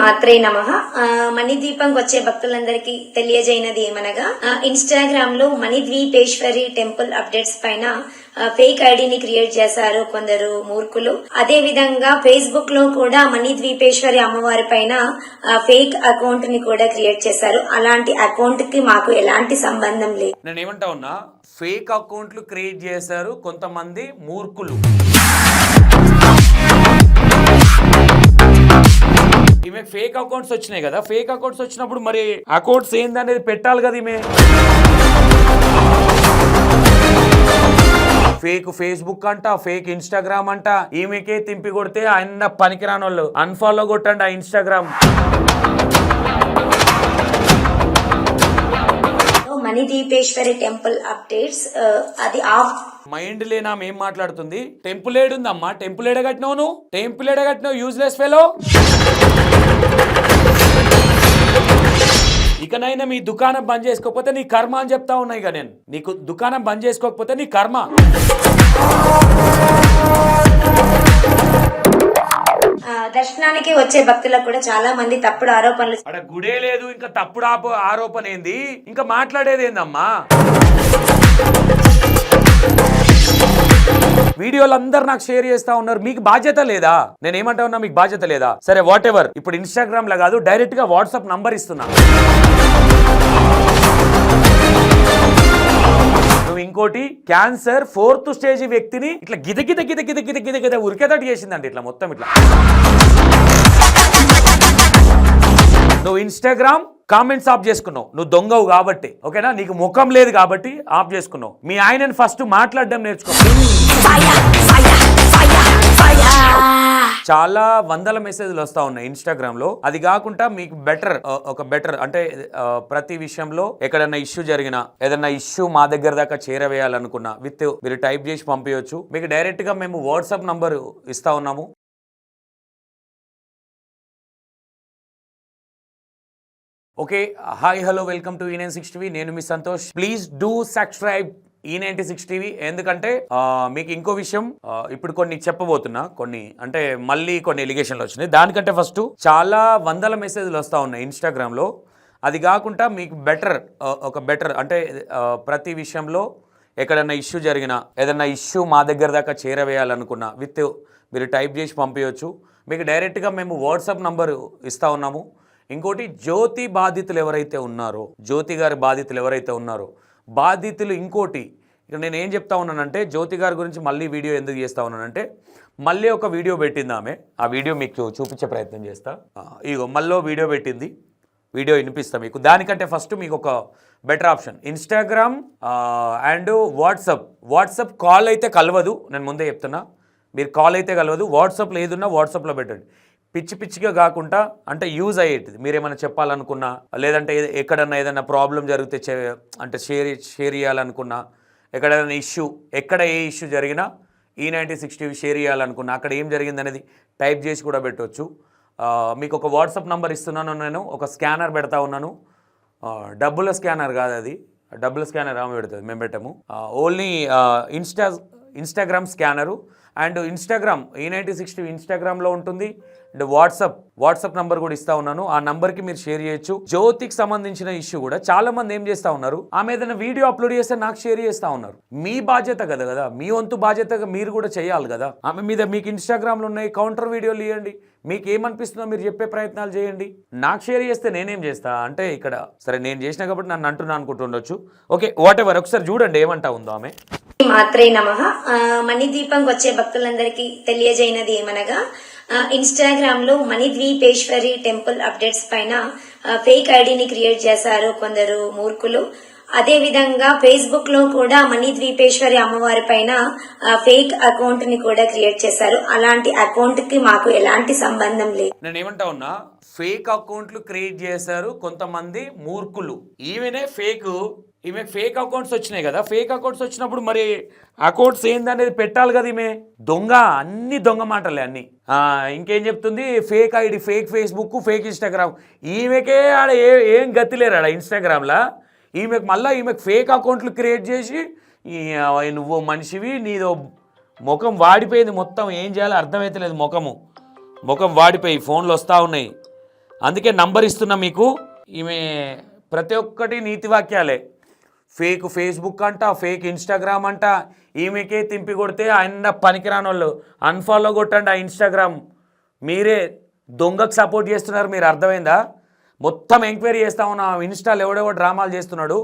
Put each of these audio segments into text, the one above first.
మాత్రే నమ. మణిద్వీపంకి వచ్చే భక్తులందరికీ తెలియజేయనది ఏమనగా ఇన్స్టాగ్రామ్లో మణిద్వీపేశ్వరి టెంపుల్ అప్డేట్స్ పైన ఫేక్ ఐడిని క్రియేట్ చేశారు కొందరు మూర్ఖులు. అదే విధంగా ఫేస్బుక్లో కూడా మణిద్వీపేశ్వరి అమ్మవారి పైన ఫేక్ అకౌంట్ని కూడా క్రియేట్ చేశారు. అలాంటి అకౌంట్కి మాకు ఎలాంటి సంబంధం లేదు. నేను ఏమంటా ఉన్నా ఫేక్ అకౌంట్లు క్రియేట్ చేశారు కొంతమంది మూర్ఖులు. ఈమె ఫేక్ అకౌంట్స్ వచ్చినాయి కదా. ఫేక్ అకౌంట్స్ వచ్చినప్పుడు మరి అకౌంట్స్ ఏందనేది పెట్టాలి కదా ఈమె? ఫేక్ ఫేస్బుక్ అంట ఫేక్ ఇన్స్టాగ్రామ్ అంట ఈమెకే తింపి కొడితే ఆయన పనికిరాని వాళ్ళు అన్ఫాలో కొట్టండి ఆ ఇన్స్టాగ్రామ్ మణిదీపేశ్వరి టెంపుల్ అప్డేట్స్ అది ఆఫ్. మైండ్ లేనా ఏం మాట్లాడుతుంది? టెంపుల్ ఏడుందమ్మా? టెంపుల్ ఏడ కట్టినావు నువ్వు? టెంపుల్ ఏడ కట్టినావు యూజ్లెస్ ఫెలో ఇకనైనా మీ దుకాణం బంద్ చేసుకోకపోతే నీ కర్మ అని చెప్తా ఉన్నాయి ఇక నేను. నీకు దుకాణం బంద్ చేసుకోకపోతే నీ కర్మ. దర్శనానికి వచ్చే భక్తులకు కూడా చాలా మంది తప్పుడు ఆరోపణలు అక్కడ గుడే లేదు ఇంకా తప్పుడు ఆప ఆరోపణ ఏంది ఇంకా మాట్లాడేది ఏందమ్మా వీడియోలు అందరు నాకు షేర్ చేస్తా ఉన్నారు. మీకు బాధ్యత లేదా? నేను ఏమంటా ఉన్నా మీకు బాధ్యత లేదా? సరే వాట్ ఎవర్ ఇప్పుడు ఇన్స్టాగ్రామ్లో కాదు డైరెక్ట్గా వాట్సాప్ నంబర్ ఇస్తున్నా. నువ్వు ఇంకోటి క్యాన్సర్ ఫోర్త్ స్టేజ్ వ్యక్తిని ఇట్లా గిద గిద గిద గిద గిద గిద గిద ఉరికేదటి చేసిందండి ఇట్లా మొత్తం ఇట్లా. నువ్వు ఇన్స్టాగ్రామ్ కామెంట్స్ ఆఫ్ చేసుకున్నావు. నువ్వు దొంగవు కాబట్టి ఓకేనా? నీకు ముఖం లేదు కాబట్టి ఆఫ్ చేసుకున్నావు. మీ ఆయనని ఫస్ట్ మాట్లాడడం నేర్చుకో. చాలా వందల మెసేజ్లు వస్తా ఉన్నాయి ఇన్స్టాగ్రామ్లో. అది కాకుండా మీకు బెటర్ ఒక బెటర్ అంటే ఆ, ప్రతి విషయంలో ఎక్కడన్నా ఇష్యూ జరిగినా ఏదన్నా ఇష్యూ మా దగ్గర దాకా చేరవేయాలనుకున్నా విత్ మీరు టైప్ చేసి పంపించవచ్చు మీకు డైరెక్ట్గా మేము వాట్సాప్ నంబర్ ఇస్తా ఉన్నాము. Okay hi hello welcome to ఈ నైన్ సిక్స్ టీవీ నేను మీ సంతోష్. ప్లీజ్ డూ సబ్స్క్రైబ్ ఈ నైన్టీ సిక్స్ టీవీ ఎందుకంటే మీకు ఇంకో విషయం ఇప్పుడు కొన్ని చెప్పబోతున్నా కొన్ని అంటే మళ్ళీ కొన్ని ఎలిగేషన్లు వచ్చినాయి. దానికంటే ఫస్ట్ చాలా వందల మెసేజ్లు వస్తూ ఉన్నాయి ఇన్స్టాగ్రామ్లో అది కాకుండా మీకు బెటర్ ఒక బెటర్ అంటే ప్రతి విషయంలో ఎక్కడన్నా ఇష్యూ జరిగినా ఏదన్నా ఇష్యూ మా దగ్గర దాకా చేరవేయాలనుకున్నా విత్ మీరు టైప్ చేసి పంపించవచ్చు మీకు డైరెక్ట్గా మేము వాట్సాప్ నంబరు ఇస్తా ఉన్నాము. ఇంకోటి జ్యోతి బాధితులు ఎవరైతే ఉన్నారో జ్యోతి గారి బాధితులు ఎవరైతే ఉన్నారో బాధితులు ఇంకోటి ఇక నేను ఏం చెప్తా ఉన్నానంటే జ్యోతి గారి గురించి మళ్ళీ వీడియో ఎందుకు చేస్తా ఉన్నానంటే మళ్ళీ ఒక వీడియో పెట్టింది ఆమె. ఆ వీడియో మీకు చూపించే ప్రయత్నం చేస్తా. ఇగో మళ్ళీ వీడియో పెట్టింది. వీడియో వినిపిస్తా మీకు. దానికంటే ఫస్ట్ మీకు ఒక better option. Instagram and WhatsApp. WhatsApp call అయితే కలవదు. నేను ముందే చెప్తున్నా. మీరు కాల్ అయితే కలవదు. వాట్సాప్లో ఏదున్నా వాట్సాప్లో పెట్టండి. పిచ్చి పిచ్చిగా కాకుండా అంటే యూజ్ అయ్యేటిది. మీరు ఏమైనా చెప్పాలనుకున్నా లేదంటే ఎక్కడన్నా ఏదైనా ప్రాబ్లం జరిగితే అంటే షేర్ షేర్ చేయాలనుకున్నా ఎక్కడైనా ఇష్యూ ఎక్కడ ఏ ఇష్యూ జరిగినా ఈ నైంటీ సిక్స్టీ షేర్ చేయాలనుకున్నా అక్కడ ఏం జరిగిందనేది టైప్ చేసి కూడా పెట్టవచ్చు మీకు ఒక వాట్సాప్ నంబర్ ఇస్తున్నాను నేను ఒక స్కానర్ పెడతా ఉన్నాను. డబ్బుల స్కానర్ కాదు అది. డబ్బుల స్కానర్ ఆమె పెడుతుంది మేము పెట్టాము. Only insta Instagram scanner and Instagram ఈ నైంటీ సిక్స్టీ ఇన్స్టాగ్రామ్లో ఉంటుంది. అండ్ వాట్సాప్ వాట్సాప్ నంబర్ కూడా ఇస్తా ఉన్నాను. ఆ నంబర్కి మీరు షేర్ చేయొచ్చు. జ్యోతికి సంబంధించిన ఇష్యూ కూడా చాలా మంది ఏం చేస్తా ఉన్నారు? ఆమె ఏదైనా వీడియో అప్లోడ్ చేస్తే నాకు షేర్ చేస్తా ఉన్నారు. మీ బాధ్యత కదా కదా? మీ వంతు బాధ్యతగా మీరు కూడా చేయాలి కదా? ఆమె మీద మీకు ఇన్స్టాగ్రామ్లో ఉన్నాయి కౌంటర్ వీడియోలు ఇవ్వండి మీకు ఏమనిపిస్తుందో మీరు చెప్పే ప్రయత్నాలు చేయండి. నాకు షేర్ చేస్తే నేనేం చేస్తా? అంటే ఇక్కడ సరే నేను చేసిన కాబట్టి నన్ను అంటున్నా అనుకుంటుండొచ్చు ఓకే వాట్ ఎవర్ ఒకసారి చూడండి ఏమంటా ఉందో ఆమె. మాత్రే నమ. మణిద్వీపంకి వచ్చే భక్తులందరికీ తెలియజేయనది ఏమనగా ఇన్స్టాగ్రామ్లో మణిద్వీపేశ్వరి టెంపుల్ అప్డేట్స్ పైన ఫేక్ ఐడిని క్రియేట్ చేశారు కొందరు మూర్ఖులు. అదే విధంగా ఫేస్బుక్లో కూడా మణిద్వీపేశ్వరి అమ్మవారి పైన ఫేక్ అకౌంట్ని కూడా క్రియేట్ చేశారు. అలాంటి అకౌంట్కి మాకు ఎలాంటి సంబంధం లేదు. నేను ఏమంటా ఉన్నా ఫేక్ అకౌంట్లు క్రియేట్ చేశారు కొంతమంది మూర్ఖులు. ఈమెనే ఫేక్ ఈమె ఫేక్ అకౌంట్స్ వచ్చినాయి కదా. ఫేక్ అకౌంట్స్ వచ్చినప్పుడు మరి అకౌంట్స్ ఏందనేది పెట్టాలి కదా ఈమె? దొంగ అన్ని దొంగ మాటలే అన్ని. ఇంకేం చెప్తుంది? Fake ID fake Facebook fake Instagram ఈమెకే ఆడ ఏ ఏం గతిలేరు ఆడ ఇన్స్టాగ్రామ్లో ఈమెకు మళ్ళీ ఈమెకు ఫేక్ అకౌంట్లు క్రియేట్ చేసి నువ్వు మనిషివి నీదో ముఖం వాడిపోయింది మొత్తం. ఏం చేయాలో అర్థమవుతలేదు ముఖము. ముఖం వాడిపోయి ఫోన్లు వస్తూ ఉన్నాయి. అందుకే నంబర్ ఇస్తున్నా మీకు. ఈమె ప్రతి ఒక్కటి నీతి వాక్యాలే ఫేక్ ఫేస్బుక్ అంట ఫేక్ ఇన్స్టాగ్రామ్ అంట. ఈమెకే తింపి కొడితే ఆయన పనికిరాని వాళ్ళు అన్ఫాలో కొట్టండి ఆ ఇన్స్టాగ్రామ్. మీరే దొంగకు సపోర్ట్ చేస్తున్నారు మీరు అర్థమైందా? మొత్తం ఎంక్వైరీ చేస్తా ఉన్నా ఆమె ఇన్స్టాలు ఎవడెవో డ్రామాలు చేస్తున్నాడు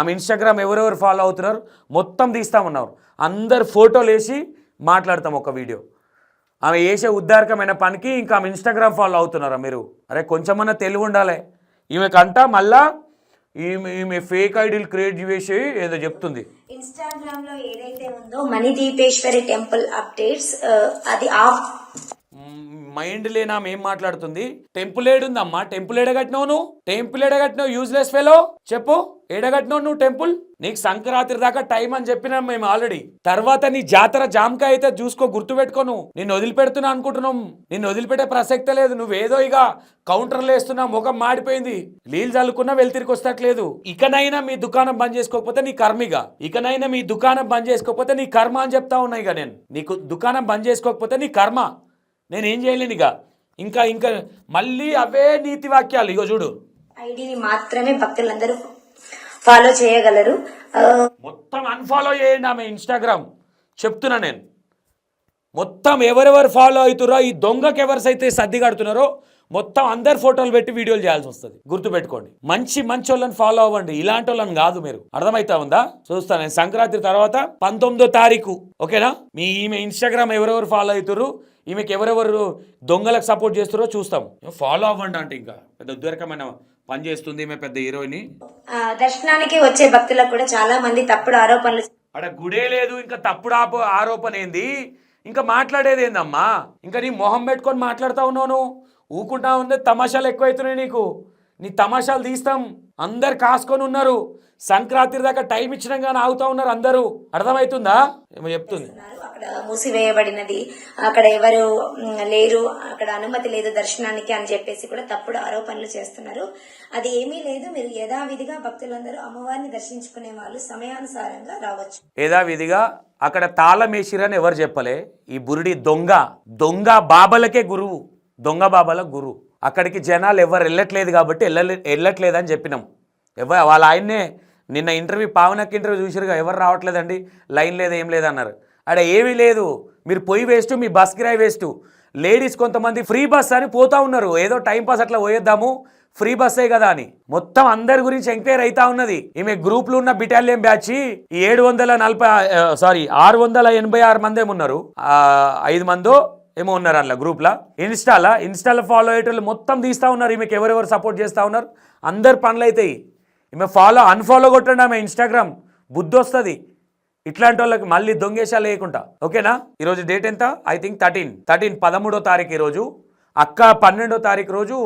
ఆమె ఇన్స్టాగ్రామ్ ఎవరెవరు ఫాలో అవుతున్నారు మొత్తం తీస్తా ఉన్నారు. అందరు ఫోటోలు వేసి మాట్లాడతాం ఒక వీడియో. ఆమె వేసే ఉద్దారకమైన పనికి ఇంకా ఆమె ఇన్స్టాగ్రామ్ ఫాలో అవుతున్నారా మీరు? అరే కొంచెమన్నా తెలివి ఉండాలి. ఈమెకంట మళ్ళా ఈమె ఈమె ఫేక్ ఐడీలు క్రియేట్ చేసి ఏదో చెప్తుంది. ఇన్స్టాగ్రామ్లో ఏదైతే ఉందో మణిదీపేశ్వరి టెంపుల్ అప్డేట్స్ uh, అది ఆఫ్ మైండ్ లేనా ఏం మాట్లాడుతుంది? టెంపుల్ ఏడుందమ్మా. టెంపుల్ ఎడగట్టినావు నువ్వు? టెంపుల్ ఎడగట్టినావు యూజ్లెస్ ఫెలో చెప్పు. ఎడగట్టినావు నువ్వు టెంపుల్? నీకు సంక్రాంతి దాకా టైం అని చెప్పిన మేము ఆల్రెడీ. తర్వాత నీ జాతర జామకాయ అయితే చూసుకో గుర్తుపెట్టుకో నువ్వు. నిన్ను వదిలిపెడుతున్నా అనుకుంటున్నాం. నిన్ను వదిలిపెట్టే ప్రసక్తే లేదు. నువ్వేదో ఇక కౌంటర్లు వేస్తున్నా ముఖం మాడిపోయింది. నీళ్ళు చల్లుకున్నా వెళ్తిరికి వస్తట్లేదు. ఇకనైనా మీ దుకాణం బంద్ చేసుకోకపోతే నీ కర్మిగా ఇకనైనా మీ దుకాణం బంద్ చేసుకోకపోతే నీ కర్మ అని చెప్తా ఉన్నాయి ఇక నేను. నీకు దుకాణం బంద్ చేసుకోకపోతే నీ కర్మ. నేనేం చేయలేను ఇక. ఇంకా ఇంకా మళ్ళీ అవే నీతి వాక్యాలు. ఇగో చూడు. ఐడిని మాత్రమే భక్తులందరూ ఫాలో చేయగలరు. మొత్తం అన్ఫాలో చేయండి ఆమె ఇన్స్టాగ్రామ్ చెప్తున్నా నేను. మొత్తం ఎవరెవరు ఫాలో అవుతారో ఈ దొంగకి ఎవరిసైతే సర్ది కడుతున్నారో మొత్తం అందరు ఫోటోలు పెట్టి వీడియోలు చేయాల్సి వస్తుంది. గుర్తుపెట్టుకోండి. మంచి మంచి వాళ్ళని ఫాలో అవ్వండి. ఇలాంటి వాళ్ళని కాదు మీరు. అర్థమైతా ఉందా? చూస్తాను. నేను సంక్రాంతి తర్వాత పంతొమ్మిదో తారీఖు. ఓకేనా? మీ ఈమె ఇన్స్టాగ్రామ్ ఎవరెవరు ఫాలో అవుతారు ఈమెకి ఎవరెవరు దొంగలకు సపోర్ట్ చేస్తారో చూస్తాం. ఫాలో అవ్వండి అంటే ఇంకా. పెద్ద ఉద్రేకమైన పని చేస్తుంది ఈమె పెద్ద హీరోయిన్ దర్శనానికి వచ్చే భక్తులకు కూడా చాలా మంది తప్పుడు ఆరోపణలు అక్కడ గుడే లేదు. ఇంకా తప్పుడు ఆరోపణ ఏంది? ఇంకా మాట్లాడేది ఏందమ్మా? ఇంకా నీ మొహం పెట్టుకొని మాట్లాడుతా ఉన్నావు ఊకుంటా ఉంది తమాషాలు ఎక్కువైతున్నాయి నీకు. నీ తమాషాలు తీస్తాం. అందరు కాసుకొని ఉన్నారు. సంక్రాంతి దాకా టైం ఇచ్చినా కానీ ఆగుతా ఉన్నారు అందరూ. అర్థమవుతుందా ఏమో చెప్తుంది. అక్కడ మూసివేయబడినది. అక్కడ ఎవరు లేరు. అక్కడ అనుమతి లేదు దర్శనానికి అని చెప్పేసి కూడా తప్పుడు ఆరోపణలు చేస్తున్నారు. అది ఏమీ లేదు. మీరు యథావిధిగా భక్తులందరూ అమ్మవారిని దర్శించుకునే వాళ్ళు సమయానుసారంగా రావచ్చు. యథావిధిగా అక్కడ తాళం వేసిరని ఎవరు చెప్పలే? ఈ బురుడి దొంగ. దొంగ బాబలకే గురువు. దొంగ బాబాల గురువు అక్కడికి జనాలు ఎవరు వెళ్ళట్లేదు కాబట్టి వెళ్ళలే వెళ్ళట్లేదని చెప్పినాం. ఎవరు వాళ్ళ ఆయన్నే నిన్న ఇంటర్వ్యూ పావనకి ఇంటర్వ్యూ చూసారుగా ఎవరు రావట్లేదండి? లైన్ లేదు ఏం లేదన్నారు అక్కడ ఏమీ లేదు. మీరు పొయ్యి వేస్ట్ మీ బస్ కిరాయి వేస్ట్. లేడీస్ కొంతమంది ఫ్రీ బస్ అని పోతూ ఉన్నారు. ఏదో టైంపాస్ అట్లా పోయేద్దాము. ఫ్రీ బస్సే కదా అని. మొత్తం అందరి గురించి ఎంక్వైర్ అయితా ఉన్నది. ఈమె గ్రూప్లు ఉన్న బిటాలియన్ బ్యాచ్ ఈ ఏడు వందల నలభై సారీ ఆరు వందల ఎనభై ఆరు మంది ఏమున్నారు? ఐదు మందో ఏమో ఉన్నారు అందులో గ్రూప్లో ఇన్స్టాలా ఇన్స్టాలో ఫాలో అయ్యేటోళ్ళు మొత్తం తీస్తూ ఉన్నారు. ఈమెకి ఎవరెవరు సపోర్ట్ చేస్తూ ఉన్నారు? అందరు పనులు అవుతాయి ఈమె ఫాలో అన్ఫాలో కొట్టండి ఆమె ఇన్స్టాగ్రామ్ బుద్ధి వస్తుంది. ఇట్లాంటి వాళ్ళకి మళ్ళీ దొంగేశాలు లేకుండా. ఓకేనా? ఈరోజు డేట్ ఎంత? ఐ థింక్ థర్టీన్ థర్టీన్ పదమూడో తారీఖు ఈరోజు అక్క పన్నెండో తారీఖు రోజు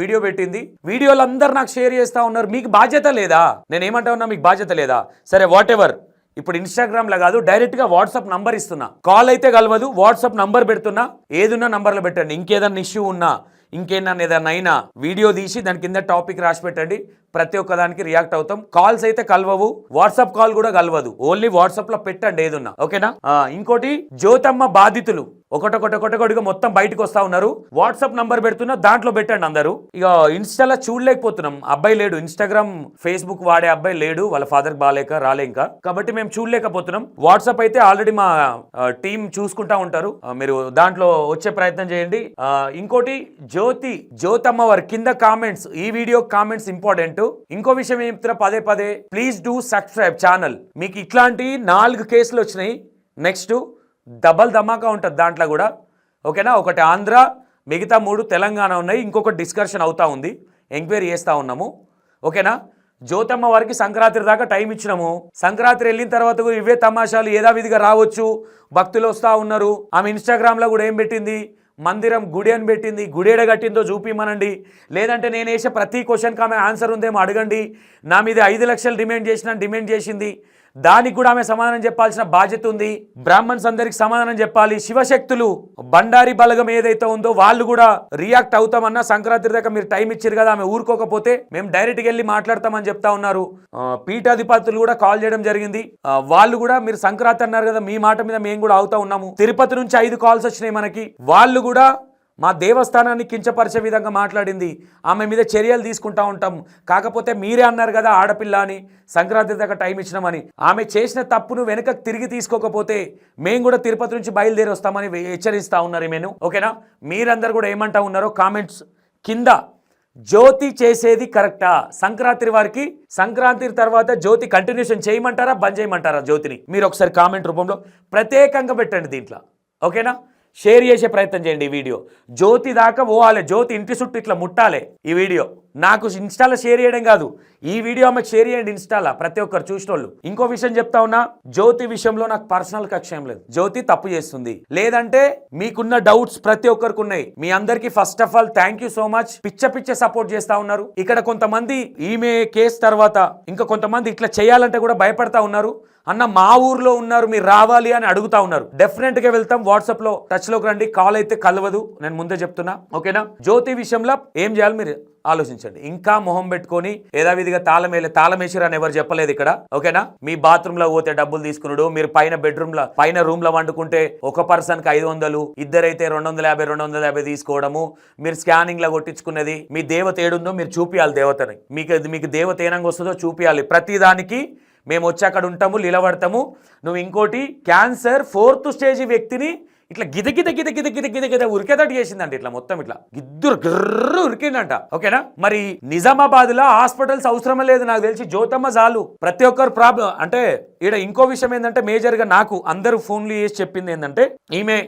వీడియో పెట్టింది. వీడియోలు అందరు నాకు షేర్ చేస్తా ఉన్నారు. మీకు బాధ్యత లేదా? నేను ఉన్నా మీకు బాధ్యత లేదా? సరే వాట్ ఎవర్ ఇప్పుడు ఇన్స్టాగ్రామ్లో కాదు డైరెక్ట్గా వాట్సాప్ నంబర్ ఇస్తున్నా. కాల్ అయితే కలవదు వాట్సాప్ నంబర్ పెడుతున్నా. ఏదున్నా నంబర్లో పెట్టండి. ఇంకేదన్నా ఇష్యూ ఉన్నా ఇంకేదన్నా ఏదన్నా అయినా వీడియో తీసి దాని కింద టాపిక్ రాసి పెట్టండి. ప్రతి ఒక్క దానికి రియాక్ట్ అవుతాం. కాల్స్ అయితే కలవవు వాట్సాప్ కాల్ కూడా కలవదు. ఓన్లీ వాట్సాప్లో పెట్టండి ఏదున్నా. ఓకేనా ఇంకోటి జ్యోతమ్మ బాధితులు. ఒకటొకటి ఒకటొకటిగా మొత్తం బయటకు వస్తా ఉన్నారు. వాట్సాప్ నంబర్ పెడుతున్నా దాంట్లో పెట్టండి అందరూ. ఇక ఇన్స్టాలో చూడలేకపోతున్నాం. అబ్బాయి లేడు. ఇన్స్టాగ్రామ్ ఫేస్బుక్ వాడే అబ్బాయి లేడు. వాళ్ళ ఫాదర్ బాగాలేక రాలే ఇంకా. కాబట్టి మేము చూడలేకపోతున్నాం. వాట్సాప్ అయితే ఆల్రెడీ మా టీం చూసుకుంటా ఉంటారు. మీరు దాంట్లో వచ్చే ప్రయత్నం చేయండి. ఇంకోటి జ్యోతి జ్యోతమ్మ వారి కింద కామెంట్స్ ఈ వీడియో కామెంట్స్ ఇంపార్టెంట్ ఇంకో విషయం ఏం చెప్తున్నా పదే పదే. ప్లీజ్ డూ సబ్స్క్రైబ్ ఛానల్ మీకు ఇట్లాంటి నాలుగు కేసులు వచ్చినాయి. నెక్స్ట్ డబల్ ధమాకా ఉంటుంది దాంట్లో కూడా. ఓకేనా? ఒకటి ఆంధ్ర మిగతా మూడు తెలంగాణ ఉన్నాయి. ఇంకొకటి డిస్కషన్ అవుతా ఉంది. ఎంక్వైరీ చేస్తూ ఉన్నాము. ఓకేనా? జ్యోతమ్మ వారికి సంక్రాంతి దాకా టైం ఇచ్చినాము. సంక్రాంతి వెళ్ళిన తర్వాత కూడా ఇవే తమాషాలు యథావిధిగా రావచ్చు. భక్తులు వస్తూ ఉన్నారు. ఆమె ఇన్స్టాగ్రామ్లో కూడా ఏం పెట్టింది? మందిరం గుడి అని పెట్టింది. గుడి కట్టిందో చూపిమనండి. లేదంటే నేను వేసే ప్రతి క్వశ్చన్కి ఆమె ఆన్సర్ ఉందేమో అడగండి. నా మీద ఐదు లక్షలు డిమాండ్ చేసిన డిమాండ్ చేసింది. దానికి కూడా ఆమె సమాధానం చెప్పాల్సిన బాధ్యత ఉంది. బ్రాహ్మణ్స్ అందరికి సమాధానం చెప్పాలి. శివశక్తులు బండారి బలగం ఏదైతే ఉందో వాళ్ళు కూడా రియాక్ట్ అవుతామన్నా సంక్రాంతి దాకా మీరు టైం ఇచ్చారు కదా ఆమె ఊరుకోకపోతే మేము డైరెక్ట్గా వెళ్ళి మాట్లాడతామని చెప్తా ఉన్నారు. పీఠాధిపతులు కూడా కాల్ చేయడం జరిగింది. వాళ్ళు కూడా మీరు సంక్రాంతి అన్నారు కదా మీ మాట మీద మేము కూడా అవుతా ఉన్నాము. తిరుపతి నుంచి ఐదు కాల్స్ వచ్చినాయి మనకి. వాళ్ళు కూడా మా దేవస్థానాన్ని కించపరిచే విధంగా మాట్లాడింది. ఆమె మీద చర్యలు తీసుకుంటా ఉంటాం. కాకపోతే మీరే అన్నారు కదా ఆడపిల్ల అని సంక్రాంతి దాకా టైం ఇచ్చినామని. ఆమె చేసిన తప్పును వెనక తిరిగి తీసుకోకపోతే మేము కూడా తిరుపతి నుంచి బయలుదేరి వస్తామని హెచ్చరిస్తా ఉన్నారు ఈమెను ఓకేనా? మీరందరూ కూడా ఏమంటా ఉన్నారో కామెంట్స్ కింద. జ్యోతి చేసేది కరెక్టా? సంక్రాంతి వారికి సంక్రాంతి తర్వాత జ్యోతి కంటిన్యూషన్ చేయమంటారా బంద్ చేయమంటారా జ్యోతిని? మీరు ఒకసారి కామెంట్ రూపంలో ప్రత్యేకంగా పెట్టండి దీంట్లో. ఓకేనా? షేర్ చేసే ప్రయత్నం చేయండి ఈ వీడియో. జ్యోతి దాకా పోవాలి. జ్యోతి ఇంటి చుట్టూ ఇట్లా ముట్టాలి ఈ వీడియో. నాకు ఇన్స్టాలో షేర్ చేయడం కాదు. ఈ వీడియో ఆమెకు షేర్ చేయండి ఇన్స్టాలో ప్రతి ఒక్కరు చూసిన వాళ్ళు ఇంకో విషయం చెప్తా ఉన్నా జ్యోతి విషయంలో నాకు పర్సనల్ కక్ష లేదు. జ్యోతి తప్పు చేస్తుంది. లేదంటే మీకున్న డౌట్స్ ప్రతి ఒక్కరికి ఉన్నాయి. మీ అందరికీ first of all thank you so much పిచ్చ పిచ్చ సపోర్ట్ చేస్తా ఉన్నారు. ఇక్కడ కొంతమంది ఈమె కేసు తర్వాత ఇంకా కొంతమంది ఇట్లా చేయాలంటే కూడా భయపడతా ఉన్నారు. అన్న మా ఊర్లో ఉన్నారు మీరు రావాలి అని అడుగుతా ఉన్నారు. డెఫినెట్గా వెళ్తాం వాట్సాప్లో టచ్లోకి రండి. కాల్ అయితే కలవదు. నేను ముందే చెప్తున్నా. ఓకేనా? జ్యోతి విషయంలో ఏం చేయాలి మీరు? ఆలోచించండి. ఇంకా మొహం పెట్టుకొని యథావిధిగా తాళం వేలే తాళం అని ఎవరు చెప్పలేదు ఇక్కడ. ఓకేనా? మీ బాత్రూమ్లో పోతే డబ్బులు తీసుకున్నాడు మీరు పైన బెడ్రూమ్లో పైన రూమ్లో వండుకుంటే ఒక పర్సన్కి ఐదు వందలు ఇద్దరైతే రెండు వందల యాభై రెండు వందల యాభై తీసుకోవడము మీరు స్కానింగ్లో కొట్టించుకున్నది మీ దేవత ఏడుందో మీరు చూపియాలి దేవతని. మీకు మీకు దేవత ఏనంగా వస్తుందో చూపియాలి. ప్రతిదానికి మేము వచ్చి అక్కడ ఉంటాము నిలబడతాము. నువ్వు ఇంకోటి క్యాన్సర్ ఫోర్త్ స్టేజ్ వ్యక్తిని ఇట్లా గిద గిద గిద గిద గిద గిద గిద ఉరికేదట్టు చేసిందంట ఇట్లా మొత్తం ఇట్లా. గిద్దురు గిర్రు ఉరికిందంట. ఓకేనా? మరి నిజామాబాద్లో హాస్పిటల్స్ అవసరం లేదు నాకు తెలిసి. జ్యోతమ్మ చాలు ప్రతి ఒక్కరు ప్రాబ్లం అంటే ఈడ ఇంకో విషయం ఏంటంటే మేజర్గా నాకు అందరూ ఫోన్లు చేసి చెప్పింది ఏంటంటే ఈమె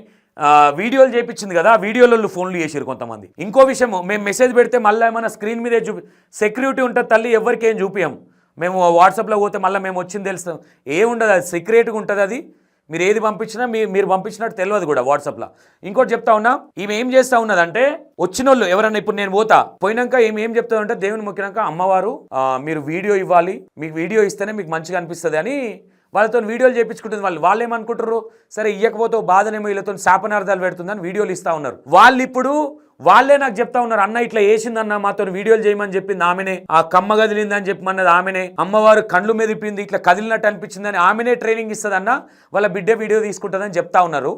వీడియోలు చేపించింది కదా వీడియోలలో ఫోన్లు చేసారు కొంతమంది. ఇంకో విషయం మేము మెసేజ్ పెడితే మళ్ళీ ఏమైనా స్క్రీన్ మీదే చూపి సెక్యూరిటీ ఉంటుంది తల్లి ఎవరికి ఏం చూపియం. మేము వాట్సాప్లో పోతే మళ్ళీ మేము వచ్చింది తెలుస్తాం. ఏముండదు అది? సీక్రెట్గా ఉంటుంది అది? మీరు ఏది పంపించినా మీ మీరు పంపించినట్టు తెలియదు కూడా వాట్సాప్లో. ఇంకోటి చెప్తా ఉన్నా ఈమె ఏం చేస్తా ఉన్నదంటే వచ్చిన వాళ్ళు ఎవరన్నా ఇప్పుడు నేను పోతా పోయినాక ఏమి ఏం చెప్తా అంటే దేవుని మొక్కినాక అమ్మవారు మీరు వీడియో ఇవ్వాలి మీకు వీడియో ఇస్తేనే మీకు మంచిగా అనిపిస్తుంది అని వాళ్ళతో వీడియోలు చేయించుకుంటుంది వాళ్ళు వాళ్ళు ఏమనుకుంటారు సరే ఇయ్యకపోతే బాధనేమో వీళ్ళతో శాపనార్థాలు పెడుతుందని వీడియోలు ఇస్తా ఉన్నారు. వాళ్ళు ఇప్పుడు వాళ్ళే నాకు చెప్తా ఉన్నారు అన్న ఇట్లా వేసిందన్న మాతో వీడియోలు చేయమని చెప్పింది ఆమెనే. ఆ కమ్మ కదిలింది అని చెప్పమన్నది ఆమెనే. అమ్మవారు కండ్లు మెదిపింది ఇట్లా కదిలినట్టు అనిపించిందని ఆమెనే ట్రైనింగ్ ఇస్తుందన్న వాళ్ళ బిడ్డ వీడియో తీసుకుంటుందని చెప్తా ఉన్నారు.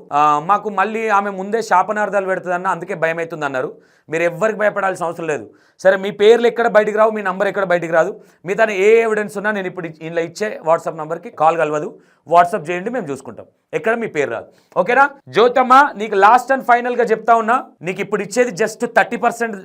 మాకు మళ్ళీ ఆమె ముందే శాపనార్థాలు పెడుతుందన్న అందుకే భయం అవుతుంది అన్నారు మీరు ఎవ్వరికి భయపడాల్సిన అవసరం లేదు. సరే మీ పేర్లు ఎక్కడ బయటికి రావు మీ నంబర్ ఎక్కడ బయటికి రాదు. మీ తన ఏ ఎవిడెన్స్ ఉన్నా నేను ఇప్పుడు ఇంట్లో ఇచ్చే వాట్సాప్ నంబర్కి కాల్ కలవదు. వాట్సాప్ చేయండి మేము చూసుకుంటాం. ఎక్కడ మీ పేరు రాదు. ఓకేనా? జ్యోతమ్మ నీకు లాస్ట్ అండ్ ఫైనల్గా చెప్తా ఉన్నా నీకు ఇప్పుడు ఇచ్చేది జస్ట్ థర్టీ పర్సెంట్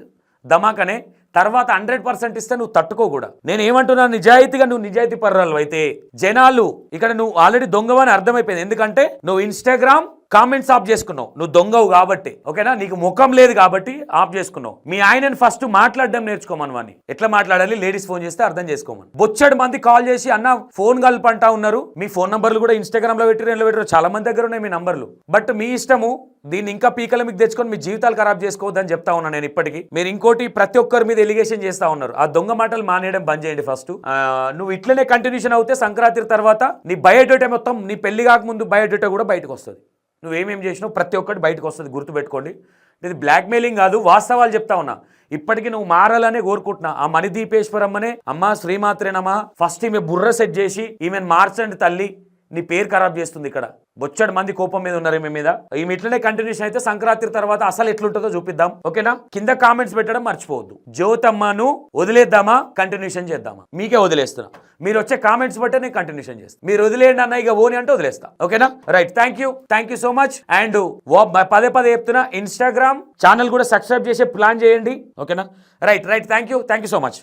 ధమాకనే తర్వాత హండ్రెడ్ పర్సెంట్ ఇస్తే నువ్వు తట్టుకోకూడదు నేను ఏమంటున్నా నిజాయితీగా నువ్వు నిజాయితీ పర్రాలు అయితే జనాలు ఇక్కడ నువ్వు ఆల్రెడీ దొంగవని అర్థమైపోయింది. ఎందుకంటే నువ్వు ఇన్స్టాగ్రామ్ కామెంట్స్ ఆఫ్ చేసుకున్నావు. నువ్వు దొంగవు కాబట్టి ఓకేనా? నీకు ముఖం లేదు కాబట్టి ఆఫ్ చేసుకున్నావు. మీ ఆయనని ఫస్ట్ మాట్లాడడం నేర్చుకోమని వాడిని ఎట్లా మాట్లాడాలి? లేడీస్ ఫోన్ చేస్తే అర్థం చేసుకోమని. బొచ్చడు మంది కాల్ చేసి అన్న ఫోన్ కలపంటా ఉన్నారు. మీ ఫోన్ నంబర్లు కూడా ఇన్స్టాగ్రామ్లో పెట్టారు ఎందులో పెట్టారు చాలా మంది దగ్గర ఉన్నాయి మీ నంబర్లు బట్ మీ ఇష్టము దీన్ని ఇంకా పీకల మీకు తెచ్చుకొని మీ జీవితాలు ఖరాబ్ చేసుకోవద్దని చెప్తా ఉన్నా నేను ఇప్పటికీ. మీరు ఇంకోటి ప్రతి ఒక్కరి మీద ఎలిగేషన్ చేస్తా ఉన్నారు. ఆ దొంగ మాటలు మానేయడం బంద్ చేయండి ఫస్ట్ నువ్వు ఇట్లనే కంటిన్యూషన్ అవుతే సంక్రాంతి తర్వాత నీ బయోడేటా మొత్తం నీ పెళ్ళి కాకముందు బయోడేటా కూడా బయటకు వస్తుంది. నువ్వేమేం చేసినావు? ప్రతి ఒక్కటి బయటకు వస్తుంది గుర్తుపెట్టుకోండి. ఇది బ్లాక్మెయిలింగ్ కాదు వాస్తవాలు చెప్తా ఉన్నా. ఇప్పటికీ నువ్వు మారాలనే కోరుకుంటున్నా. ఆ మణిదీపేశ్వరమ్మనే అమ్మ శ్రీమాత్రేనమ్మా ఫస్ట్ ఈమె బుర్ర సెట్ చేసి ఈమెను మార్చండి తల్లి. నీ పేరు ఖరాబ్ చేస్తుంది ఇక్కడ. బొచ్చడి మంది కోపం మీద ఉన్నారు మీ మీద. ఈ ఇట్లనే కంటిన్యూషన్ అయితే సంక్రాంతి తర్వాత అసలు ఎట్లుంటుందో చూపిద్దాం. ఓకేనా కింద కామెంట్స్ పెట్టడం మర్చిపోవద్దు. జ్యోతమ్మను వదిలేద్దామా? కంటిన్యూషన్ చేద్దామా? మీకే వదిలేస్తున్నా. మీరు వచ్చే కామెంట్స్ బట్టే నేను కంటిన్యూషన్ చేస్తాను మీరు వదిలేయండి అన్న ఇక ఓని అంటే వదిలేస్తా. ఓకేనా right thank you thank you so much and పదే పదే చెప్తున్నా ఇన్స్టాగ్రామ్ ఛానల్ కూడా సబ్స్క్రైబ్ చేసే ప్లాన్ చేయండి. ఓకేనా right right thank you thank you so much